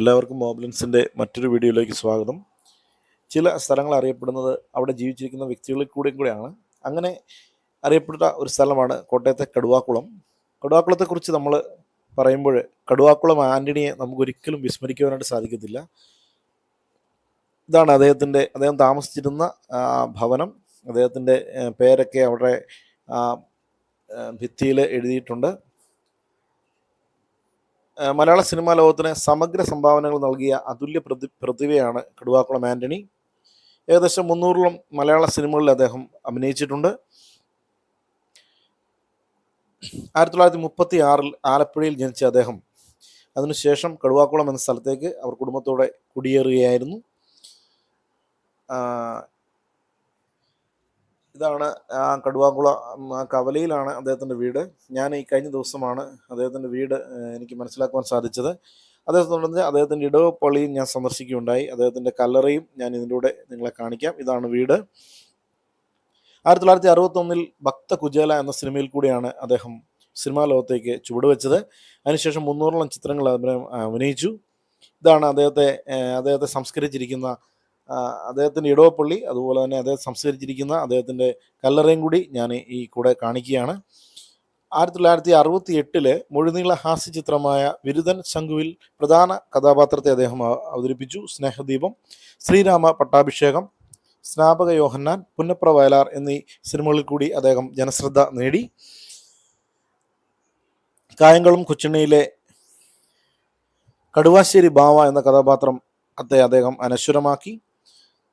എല്ലാവർക്കും മോബ്ലൻസിന്റെ മറ്റൊരു വീഡിയോയിലേക്ക് സ്വാഗതം. ചില സ്ഥലങ്ങൾ അറിയപ്പെടുന്നത് അവിടെ ജീവിച്ചിരിക്കുന്ന വ്യക്തികളിൽ കൂടെയും കൂടെയാണ്. അങ്ങനെ അറിയപ്പെട്ട ഒരു സ്ഥലമാണ് കോട്ടയത്തെ കടുവാക്കുളം. കടുവാക്കുളത്തെക്കുറിച്ച് നമ്മൾ പറയുമ്പോൾ കടുവാക്കുളം ആന്റണിയെ നമുക്കൊരിക്കലും വിസ്മരിക്കുവാനായിട്ട് സാധിക്കത്തില്ല. ഇതാണ് അദ്ദേഹത്തിന്റെ അദ്ദേഹം താമസിച്ചിരുന്ന ഭവനം. അദ്ദേഹത്തിന്റെ പേരൊക്കെ അവിടെ ഭിത്തിയിൽ എഴുതിയിട്ടുണ്ട്. മലയാള സിനിമാ ലോകത്തിന് സമഗ്ര സംഭാവനകൾ നൽകിയ അതുല്യ പ്രതി പ്രതിഭയാണ് കടുവാക്കുളം ആന്റണി ഏകദേശം മുന്നൂറിലും മലയാള സിനിമകളിൽ അദ്ദേഹം അഭിനയിച്ചിട്ടുണ്ട്. ആയിരത്തി തൊള്ളായിരത്തി മുപ്പത്തി ആറിൽ ആലപ്പുഴയിൽ ജനിച്ച അദ്ദേഹം അതിനുശേഷം കടുവാക്കുളം എന്ന സ്ഥലത്തേക്ക് അവർ കുടുംബത്തോടെ കുടിയേറുകയായിരുന്നു. ഇതാണ് ആ കടുവാക്കുളം ആ കവലയിലാണ് അദ്ദേഹത്തിന്റെ വീട്. ഞാൻ ഈ കഴിഞ്ഞ ദിവസമാണ് അദ്ദേഹത്തിന്റെ വീട് എനിക്ക് മനസ്സിലാക്കുവാൻ സാധിച്ചത്. അദ്ദേഹത്തോടൊന്ന് അദ്ദേഹത്തിന്റെ ഇടവപ്പള്ളിയും ഞാൻ സന്ദർശിക്കുകയുണ്ടായി. അദ്ദേഹത്തിന്റെ കല്ലറയും ഞാൻ ഇതിലൂടെ നിങ്ങളെ കാണിക്കാം. ഇതാണ് വീട്. ആയിരത്തി തൊള്ളായിരത്തി അറുപത്തൊന്നിൽ ഭക്ത കുജേല എന്ന സിനിമയിൽ കൂടിയാണ് അദ്ദേഹം സിനിമാ ലോകത്തേക്ക് ചുവടുവെച്ചത്. അതിനുശേഷം മുന്നൂറോളം ചിത്രങ്ങൾ അദ്ദേഹം അഭിനയിച്ചു. ഇതാണ് അദ്ദേഹത്തെ അദ്ദേഹത്തെ സംസ്കരിച്ചിരിക്കുന്ന അദ്ദേഹത്തിന്റെ ഇടവപ്പള്ളി അതുപോലെ തന്നെ അദ്ദേഹം സംസ്കരിച്ചിരിക്കുന്ന അദ്ദേഹത്തിന്റെ കല്ലറയും കൂടി ഞാൻ ഈ കൂടെ കാണിക്കുകയാണ്. ആയിരത്തി തൊള്ളായിരത്തി അറുപത്തി എട്ടിലെ മുഴുനീള ഹാസ്യ ചിത്രമായ വിരുദൻ ശംഖുവിൽ പ്രധാന കഥാപാത്രത്തെ അദ്ദേഹം അവതരിപ്പിച്ചു. സ്നേഹദീപം ശ്രീരാമ പട്ടാഭിഷേകം സ്നാപക യോഹന്നാൻ പുന്നപ്ര വയലാർ എന്നീ സിനിമകളിൽ കൂടി അദ്ദേഹം ജനശ്രദ്ധ നേടി. കായംകുളം കൊച്ചിണ്ണയിലെ കടുവാശ്ശേരി ബാവ എന്ന കഥാപാത്രം അത്തെ അദ്ദേഹം അനശ്വരമാക്കി.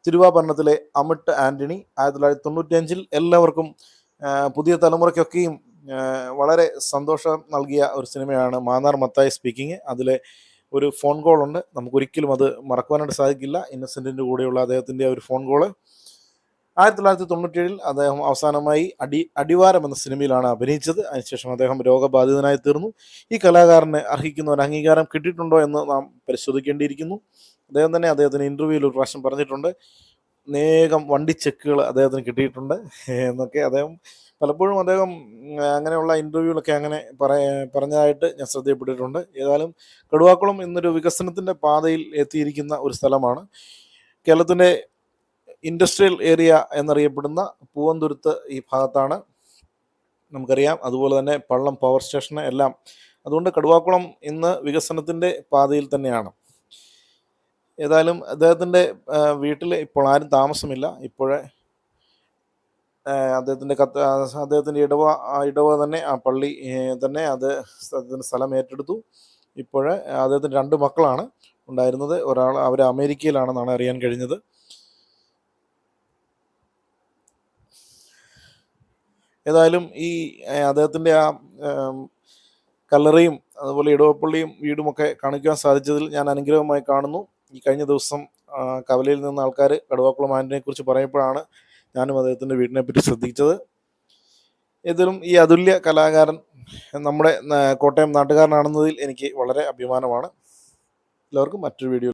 തിരുവാഭരണത്തിലെ അമിട്ട് ആന്റണി ആയിരത്തി തൊള്ളായിരത്തി തൊണ്ണൂറ്റിയഞ്ചിൽ എല്ലാവർക്കും പുതിയ തലമുറയ്ക്കൊക്കെയും വളരെ സന്തോഷം നൽകിയ ഒരു സിനിമയാണ് മാന്നാർ മത്തായി സ്പീക്കിംഗ്. അതിലെ ഒരു ഫോൺ കോൾ ഉണ്ട് നമുക്കൊരിക്കലും അത് മറക്കുവാനായിട്ട് സാധിക്കില്ല. ഇന്നസെന്റിന്റെ കൂടെയുള്ള അദ്ദേഹത്തിന്റെ ഒരു ഫോൺ കോൾ. ആയിരത്തി തൊള്ളായിരത്തി തൊണ്ണൂറ്റേഴിൽ അദ്ദേഹം അവസാനമായി അടി അടിവാരം എന്ന സിനിമയിലാണ് അഭിനയിച്ചത്. അതിനുശേഷം അദ്ദേഹം രോഗബാധിതനായി തീർന്നു. ഈ കലാകാരന് അർഹിക്കുന്ന ഒരു അംഗീകാരം കിട്ടിയിട്ടുണ്ടോ എന്ന് നാം പരിശോധിക്കേണ്ടിയിരിക്കുന്നു. അദ്ദേഹം തന്നെ അദ്ദേഹത്തിന് ഇന്റർവ്യൂവിൽ ഒരു പ്രാവശ്യം പറഞ്ഞിട്ടുണ്ട്. അനേകം വണ്ടി ചെക്കുകൾ അദ്ദേഹത്തിന് കിട്ടിയിട്ടുണ്ട് എന്നൊക്കെ അദ്ദേഹം പലപ്പോഴും അദ്ദേഹം അങ്ങനെയുള്ള ഇന്റർവ്യൂവിലൊക്കെ അങ്ങനെ പറഞ്ഞതായിട്ട് ഞാൻ ശ്രദ്ധയപ്പെട്ടിട്ടുണ്ട് ഏതായാലും കടുവാക്കുളം ഇന്നൊരു വികസനത്തിന്റെ പാതയിൽ എത്തിയിരിക്കുന്ന ഒരു സ്ഥലമാണ്. കേരളത്തിന്റെ ഇൻഡസ്ട്രിയൽ ഏരിയ എന്നറിയപ്പെടുന്ന പൂവന്തുരുത്ത് ഈ ഭാഗത്താണ്. നമുക്കറിയാം. അതുപോലെ തന്നെ പള്ളം പവർ സ്റ്റേഷന് എല്ലാം. അതുകൊണ്ട് കടുവാക്കുളം ഇന്ന് വികസനത്തിന്റെ പാതയിൽ തന്നെയാണ്. ഏതായാലും അദ്ദേഹത്തിന്റെ വീട്ടിൽ ഇപ്പോൾ ആരും താമസമില്ല. ഇപ്പോഴേ അദ്ദേഹത്തിന്റെ കത്ത് അദ്ദേഹത്തിന്റെ ഇടവ ഇടവ തന്നെ ആ പള്ളി തന്നെ അത് അദ്ദേഹത്തിന്റെ സ്ഥലം ഏറ്റെടുത്തു. ഇപ്പോഴേ അദ്ദേഹത്തിന് രണ്ട് മക്കളാണ് ഉണ്ടായിരുന്നത്. ഒരാൾ അവർ അമേരിക്കയിലാണെന്നാണ് അറിയാൻ കഴിഞ്ഞത്. ഏതായാലും ഈ അദ്ദേഹത്തിന്റെ ആ കല്ലറയും അതുപോലെ ഇടവപ്പള്ളിയും വീടുമൊക്കെ കാണിക്കാൻ സാധിച്ചതിൽ ഞാൻ അനുഗ്രഹമായി കാണുന്നു. ഈ കഴിഞ്ഞ ദിവസം കവലയിൽ നിന്ന് ആൾക്കാർ കടുവാക്കുളം ആന്റിനെ കുറിച്ച് പറയുമ്പോഴാണ് ഞാനും അദ്ദേഹത്തിന്റെ വീടിനെ പറ്റി ശ്രദ്ധിച്ചത്. ഏതായാലും ഈ അതുല്യ കലാകാരൻ നമ്മുടെ കോട്ടയം നാട്ടുകാരനാണെന്നതിൽ എനിക്ക് വളരെ അഭിമാനമാണ്. എല്ലാവർക്കും മറ്റൊരു വീഡിയോ